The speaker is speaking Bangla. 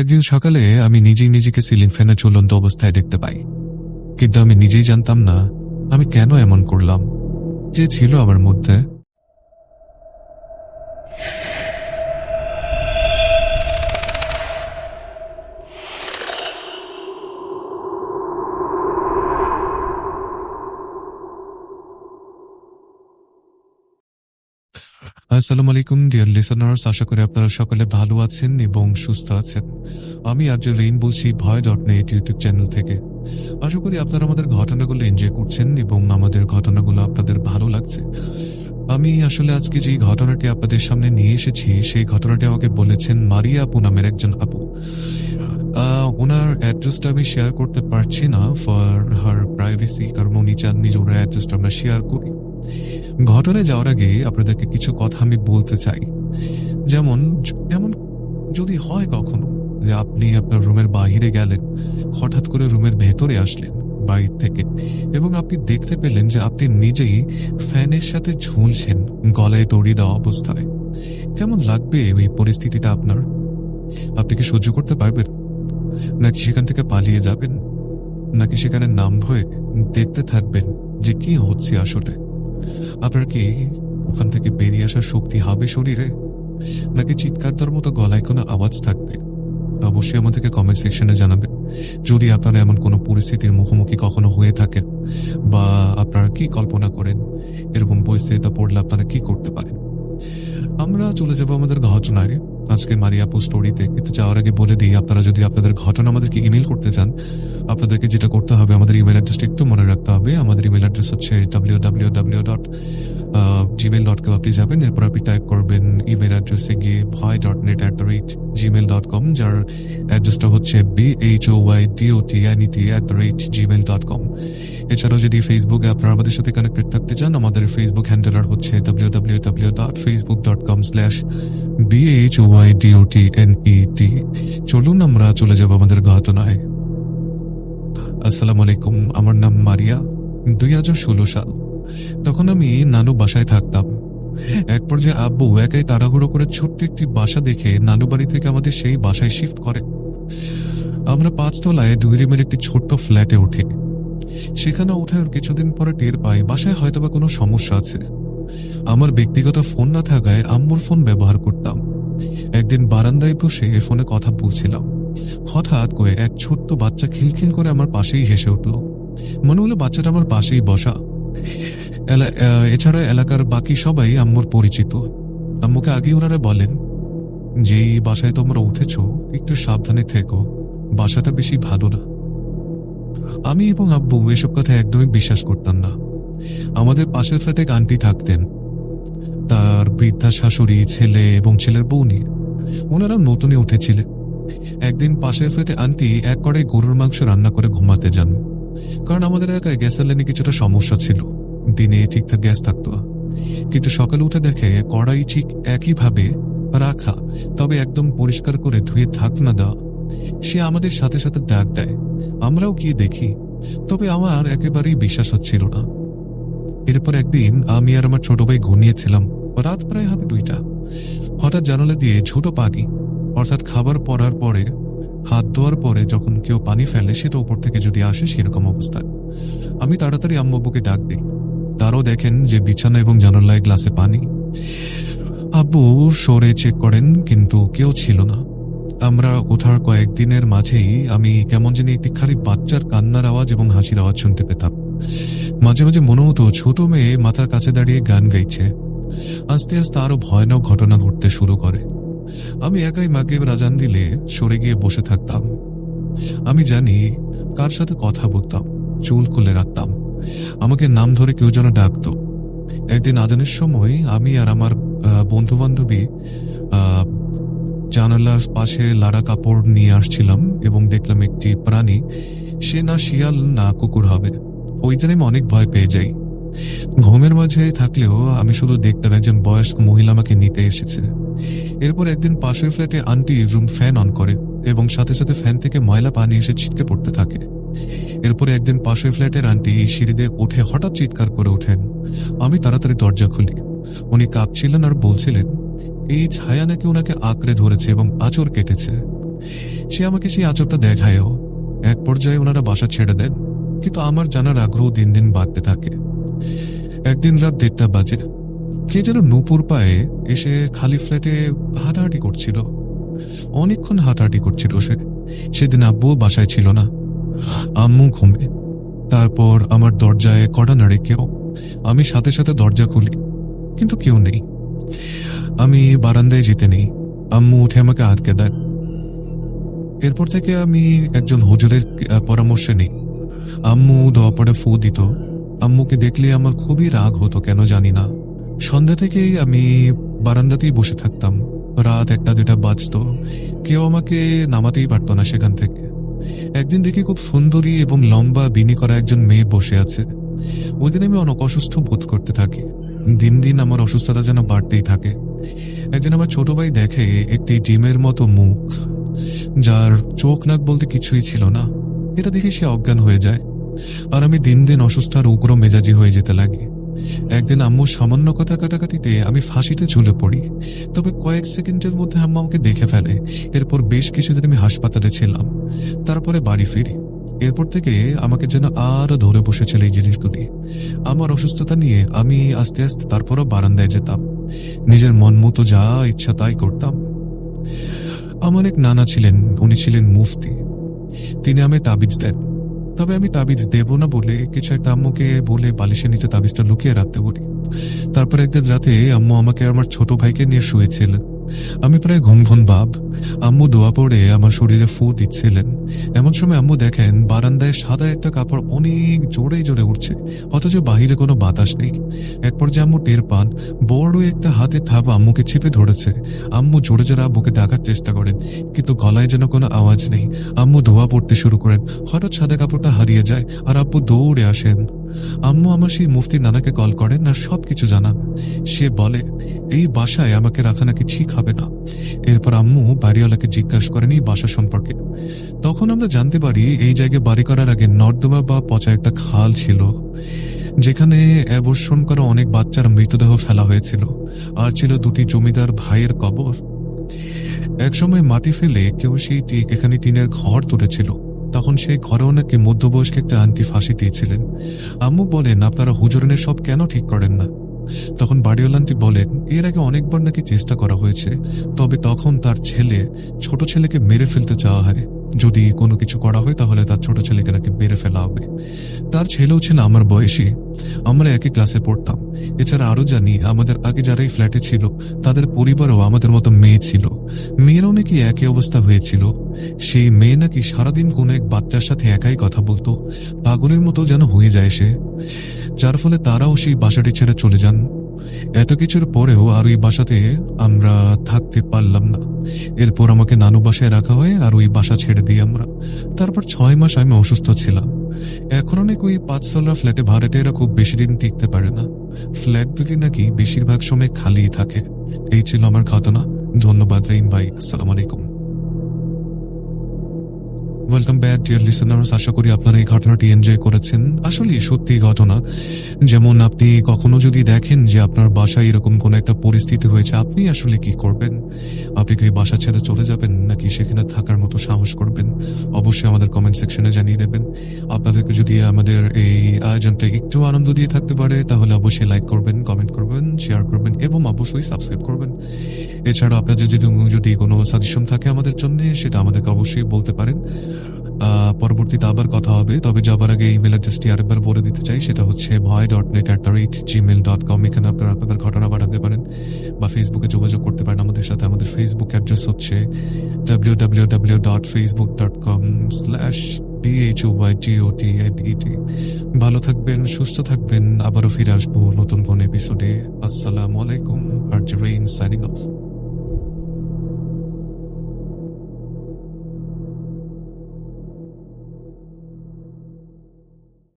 একদিন সকালে আমি নিজেই নিজেকে সিলিং ফ্যানে ঝুলন্ত অবস্থায় দেখতে পাই। কিন্তু আমি নিজেই জানতাম না আমি কেন এমন করলাম। যে ছিল আমার মধ্যে। আসসালামু আলাইকুম ডিয়ার লিসনার্স আশা করি আপনারা সকলে ভালো আছেন এবং সুস্থ আছেন। আমি আর্য রেইন বলছি ভয় ডট নেট ইউটিউব চ্যানেল থেকে। আশা করি আপনারা আমাদের ঘটনাগুলো এনজয় করছেন এবং আমাদের ঘটনাগুলো আপনাদের ভালো লাগছে। আমি আসলে আজকে যে ঘটনাটি আপনাদের সামনে নিয়ে এসেছি, সেই ঘটনাটি আমাকে বলেছেন মারিয়া আপু নামের একজন আপু। ওনার অ্যাড্রেসটা আমি শেয়ার করতে পারছি না। ফর হার প্রাইভেসি কারণ উনি চাননি যে ওনার অ্যাড্রেসটা আমরা শেয়ার করি। ঘটনায় যাওয়ার আগে আপনাদেরকে কিছু কথা আমি বলতে চাই। যেমন, এমন যদি হয় কখনো যে আপনি আপনার রুমের বাইরে গেলেন, হঠাৎ করে রুমের ভেতরে আসলেন বাইর থেকে এবং আপনি দেখতে পেলেন যে আপনি নিজেই ফ্যানের সাথে ঝুলছেন গলায় দড়ি দেওয়া অবস্থায়। কেমন লাগবে এই পরিস্থিতিটা আপনার? আপনি কি সহ্য করতে পারবেন? নাকি সেখান থেকে পালিয়ে যাবেন? নাকি সেখানে নাম ধরে দেখতে থাকবেন যে কি হচ্ছে আসলে? আপনার কি ওখান থেকে বেরিয়ে আসার শক্তি হবে শরীরে? নাকি চিৎকার দেওয়ার মতো গলায় কোনো আওয়াজ থাকবে? অবশ্যই আমাদেরকে কমেন্ট সেকশনে জানাবেন। যদি আপনারা এমন কোনো পরিস্থিতির মুখোমুখি কখনো হয়ে থাকেন বা আপনারা কি কল্পনা করেন এরকম পরিস্থিতিতে পড়লে আপনারা কি করতে পারেন? আমরা চলে যাব আমাদের ঘটনায়। আজকে মারিয়াপু স্টোরিতে কিন্তু যাওয়ার আগে বলে দিই, আপনারা যদি আপনাদের ঘটনা আমাদেরকে ইমেল করতে চান, আপনাদেরকে যেটা করতে হবে, আমাদের ইমেল অ্যাড্রেসটা একটু মনে রাখতে হবে। আমাদের ইমেল অ্যাড্রেস হচ্ছে W W W dot gmail dot com আপনি যাবেন, এরপর আপনি টাইপ করবেন ইমেল অ্যাড্রেসে গিয়ে ভয় dot net at the rate gmail dot com যার অ্যাড্রেসটা হচ্ছে B H O Y D O T N T at the rate gmail dot com এছাড়াও যদি ফেসবুকে আপনারা আমাদের সাথে কানেক্টেড থাকতে চান, আমাদের ফেসবুক হ্যান্ডেলার হচ্ছে W W W dot Facebook dot com slash B H O Y D O N E চলুন আমরা চলে যাব আমাদের ঘটনায়। আসসালামু আলাইকুম, আমার নাম মারিয়া, দুই হাজার ষোলো সাল। তখন আমি নানু বাসায় থাকতাম। এক পর্যায়ে আব্বু একাই তাড়াহুড়ো করে ছোট্ট একটি বাসা দেখে নানু বাড়ি থেকে আমাদের সেই বাসায় শিফট করে। আমরা পাঁচতলায় দুই রুমের একটি ছোট্ট ফ্ল্যাটে উঠি। সেখানে ওঠার কিছুদিন পরে টের পাই, বাসায় হয়তোবা কোনো সমস্যা আছে। আমার ব্যক্তিগত ফোন না থাকায় আম্মুর ফোন ব্যবহার করতাম। একদিন বারান্দায় বসে ফোনে কথা বলছিলাম। হঠাৎ করে এক ছোট্ট বাচ্চা খিলখিল করে আমার পাশেই হেসে উঠল। মনে হলো বাচ্চাটা আমার পাশেই বসা। এছাড়া এলাকার বাকি সবাই আম্মুর পরিচিত। আম্মুকে আগে ওনারা বলেন যে এই বাসায় তোমরা উঠেছ, একটু সাবধানে থেকো। বাসাটা বেশি ভালো না। আমি এবং আব্বু এসব কথা একদমই বিশ্বাস করতাম না। আমাদের পাশের ফ্ল্যাটে আন্টি থাকতেন। তার বৃদ্ধা শাশুড়ি, ছেলে এবং ছেলের বউ নিয়ে। ওনারা নতুনই উঠেছিলেন একদিন পাশের ফ্ল্যাটে আন্টি এক কড়াই গরুর মাংস রান্না করে ঘুমাতে যান। কারণ আমাদের এলাকায় গ্যাসের লাইনে কিছুটা সমস্যা ছিল। দিনে ঠিকঠাক গ্যাস থাকতো। কিন্তু সকালে উঠে দেখে কড়াই ঠিক একইভাবে রাখা, তবে একদম পরিষ্কার করে ধুয়ে থাক না দেওয়া। সে আমাদের সাথে সাথে ডাক দেয়। আমরাও গিয়ে দেখি। তবে আমার একেবারেই বিশ্বাস হচ্ছিল না। এরপর একদিন আমি আর আমার ছোট ভাই ঘুমিয়েছিলাম। রাত প্রায় হবে দুইটা। হঠাৎ জানালা দিয়ে ছোট পানি, অর্থাৎ খাবার পরার পরে, হাত ধোয়ার পরে যখন কেউ পানি ফেলে সেটা উপর থেকে যদি আসে, সেরকম অবস্থায়। আমি তাড়াতাড়ি আম্মুকে ডাক দিই। তারও দেখেন যে বিছানা এবং জানালায় গ্লাসে পানি। আব্বু সরে চেক করেন, কিন্তু কেউ ছিল না। আমরা ওঠার কয়েকদিনের মাঝেই আমি কেমন জানি একটি খালি বাচ্চার কান্নার আওয়াজ এবং হাসির আওয়াজ শুনতে পেতাম। মাঝে মাঝে মনে হতো ছোট মেয়ে মাথার কাছে দাঁড়িয়ে গান গাইছে। আস্তে আস্তে আরও ভয়ানক ঘটনা ঘটতে শুরু করে। আমি একাই মাকে রাজান দিলে সরে গিয়ে বসে থাকতাম। আমি জানি কার সাথে কথা বলতাম, চুল খুলে রাখতাম। আমাকে নাম ধরে কেউ যেন ডাকতো। একদিন আজানের সময় আমি আর আমার বন্ধু বান্ধবী জানালার পাশে লাড়া কাপড় নিয়ে আসছিলাম এবং দেখলাম একটি প্রাণী, সে না শিয়াল না কুকুর হবে। ওই জন্য আমি অনেক ভয় পেয়ে যাই। ঘুমের মাঝে থাকলেও আমি শুধু দেখতাম একজন বয়স্ক মহিলা আমাকে নিতে এসেছে। এরপর একদিন পাশের ফ্ল্যাটে আন্টি রুম ফ্যান অন করে এবং সাথে সাথে ফ্যান থেকে ময়লা পানি এসে ছিটকে পড়তে থাকে। এরপরে একদিন পাশের ফ্ল্যাটের আন্টি সিঁড়িতে উঠে হঠাৎ চিৎকার করে ওঠেন। আমি তাড়াতাড়ি দরজা খুলি। উনি কাঁপছিলেন আর বলছিলেন, এই ছায়া নাকি ওনাকে আঁকড়ে ধরেছে এবং আচর কেটেছে। সে আমাকে সেই আচরটা দেখায়ও। এক পর্যায়ে ওনারা বাসা ছেড়ে দেন, কিন্তু আমার জানার আগ্রহ দিন দিন বাড়তে থাকে। একদিন রাত দেড়টা বাজে। কে যেন নূপুর পায়ে এসে খালি ফ্ল্যাটে হাঁটাহাঁটি করছিল। অনেকক্ষণ হাঁটাহাঁটি করছিল সে। সেদিন আব্বুও বাসায় ছিল না। আম্মু ঘুমে। তারপর আমার দরজায় কড়া নাড়ে কেউ। আমি সাথে সাথে দরজা খুলি, কিন্তু কেউ নেই। আমি বারান্দায় যেতে নেই। আম্মু উঠে আমাকে আটকে দেয়। এরপর থেকে আমি একজন হুজুরের পরামর্শে নেই। আম্মু দোয়া পড়ে ফু দিত। আম্মুকে দেখলে আমার খুবই রাগ হতো, কেন জানি না। সন্ধ্যা থেকেই আমি বারান্দাতেই বসে থাকতাম। রাত একটা দুটা বাজতো। কেউ আমাকে নামাতেই পারতো না সেখান থেকে। একদিন দেখি খুব সুন্দরী এবং লম্বা বিনি করা একজন মেয়ে বসে আছে। ওই দিন আমি অনেক অসুস্থ বোধ করতে থাকি। দিন দিন আমার অসুস্থতা যেন বাড়তেই থাকে। একদিন আমার ছোট ভাই দেখে একটি ডিমের মতো মুখ, যার চোখ নাক বলতে কিছুই ছিল না। এটা দেখে সে অজ্ঞান হয়ে যায়। আর আমি দিন দিন অসুস্থ আর উগ্র মেজাজি হয়ে যেতে লাগি। একদিন আম্মু সামান্য কথা কাটাকাটিতে আমি ফাঁসিতে ঝুলে পড়ি। তবে কয়েক সেকেন্ডের মধ্যে আম্মু আমাকে দেখে ফেলে। এরপর বেশ কিছুদিন আমি হাসপাতালে ছিলাম। তারপরে বাড়ি ফিরি। এরপর থেকে আমাকে যেন আরও ধরে বসেছিল এই জিনিসগুলি। আমার অসুস্থতা নিয়ে আমি আস্তে আস্তে তারপরও বারান্দায় যেতাম। নিজের মন মতো যা ইচ্ছা তাই করতাম। আমার এক নানা ছিলেন, উনি ছিলেন মুফতি। তিনি আমি তাবিজ দেন। তবে আমি তাবিজ দেব না বলে কিছু একটা আম্মুকে বলে বালিশের নিচে তাবিজটা লুকিয়ে রাখতে বলি। তারপর একদিন রাতে আম্মু আমাকে আমার ছোট ভাইকে নিয়ে শুয়েছিলেন আমি প্রায় ঘুম ঘুম ভাব। আম্মু দোয়া পড়ে আমার শরীরে ফু দিচ্ছিলেন। এমন সময় আম্মু দেখেন বারান্দায় সাদা একটা কাপড় অনেক জোরে জোরে উঠছে, অথচ বাহিরে কোনো বাতাস নেই। এক পর্যায়ে আম্মু টের পান বড় একটা হাতে থাপ আম্মুকে চেপে ধরেছে। আম্মু জোরে জোরে আব্বুকে ডাকার চেষ্টা করেন, কিন্তু গলায় যেন কোনো আওয়াজ নেই। আম্মু ধোয়া পড়তে শুরু করেন, হঠাৎ সাদা কাপড়টা হারিয়ে যায় আর আব্বু দৌড়ে আসেন। আম্মু আমার সেই মুফতি নানাকে কল করেন আর সবকিছু জানান। সে বলে, এই বাসায় আমাকে রাখা নাকি ঠিক হবে না। এরপর আম্মু বাড়িওয়ালাকে জিজ্ঞাসা করেন এই বাসা সম্পর্কে। তখন আমরা জানতে পারি এই জায়গায় বাড়ি করার আগে নর্দমা বা পচা একটা খাল ছিল, যেখানে অ্যাবর্ষণ করা অনেক বাচ্চার মৃতদেহ ফেলা হয়েছিল আর ছিল দুটি জমিদার ভাইয়ের কবর। একসময় মাটি ফেলে কেউ সেই এখানে টিনের ঘর তুলেছিল। তখন সেই ঘরে নাকি মধ্যবয়স্ক একটা আন্টি ফাঁসি দিয়েছিলেন। আম্মু বলেন, আপনারা হুজুরনের সব কেন ঠিক করেন না? তখন বাড়িওয়ালান্টি বলেন, এর আগে অনেকবার নাকি চেষ্টা করা হয়েছে, তবে তখন তার ছেলে, ছোট ছেলেকে মেরে ফেলতে চাওয়া হয় যদি কোনো কিছু করা হয়, তাহলে তার ছোট ছেলেকে নাকি বেড়ে ফেলা হবে। তার ছেলেও ছিল আমার বয়সী। আমরা একই ক্লাসে পড়তাম। এছাড়া আরও জানি, আমাদের আগে যারা এই ফ্ল্যাটে ছিল, তাদের পরিবারও আমাদের মতো মেয়ে ছিল। মেয়েরও নাকি একই অবস্থা হয়েছিল। সেই মেয়ে নাকি সারাদিন কোনো এক বাচ্চার সাথে একাই কথা বলতো। পাগলের মতো যেন হয়ে যায় সে। যার ফলে তারাও সেই বাসাটি ছেড়ে চলে যান। এত কিছুর পরেও আর ওই বাসাতে আমরা থাকতে পারলাম না। এরপর আমাকে নানু বাসায় রাখা হয় আর ওই বাসা ছেড়ে দিই আমরা। তারপর ছয় মাস আমি অসুস্থ ছিলাম। এখন অনেক ওই পাঁচতলা ফ্ল্যাটে ভাড়াটেরা খুব বেশি দিন টিকতে পারে না। ফ্ল্যাটগুলি নাকি বেশিরভাগ সময় খালিই থাকে। এই ছিল আমার ঘটনা। ধন্যবাদ রহিম ভাই। আসসালামু আলাইকুম। ওয়েলকাম ব্যাক ডিয়ার লিসনার্স আশা করি আপনারা এই ঘটনাটি এনজয় করেছেন। আসলে সত্যি ঘটনা। যেমন আপনি কখনো যদি দেখেন যে আপনার বাসায় এরকম কোন একটা পরিস্থিতি হয়েছে, আপনি আসলে কি করবেন? আপনি কি বাসা ছেড়ে চলে যাবেন, নাকি সেখানে থাকার মতো সাহস করবেন? অবশ্যই আমাদের কমেন্ট সেকশনে জানিয়ে দেবেন। আপনাদেরকে যদি আমাদের এই আয়োজনটা একটু আনন্দ দিয়ে থাকতে পারে, তাহলে অবশ্যই লাইক করবেন কমেন্ট করবেন শেয়ার করবেন, এবং অবশ্যই সাবস্ক্রাইব করবেন। এছাড়া আপনাদের যদি যদি কোনো সাজেশন থাকে আমাদের জন্য, সেটা আমাদেরকে অবশ্যই বলতে পারেন। পরবর্তীতে আবার কথা হবে। তবে যাবার আগে ইমেল অ্যাড্রেসটি আরেকবার বলে দিতে চাই, সেটা হচ্ছে ভয় dot net at the rate gmail dot com এখানে আপনারা আপনাদের ঘটনা পাঠাতে পারেন বা ফেসবুকে যোগাযোগ করতে পারেন। আমাদের সাথে আমাদের ফেসবুক অ্যাড্রেস হচ্ছে W W W dot Facebook dot com slash ভালো থাকবেন, সুস্থ থাকবেন। আবারও ফিরে আসব নতুন কোন এপিসোডে আসসালামু আলাইকুম আর সাইনিং অফ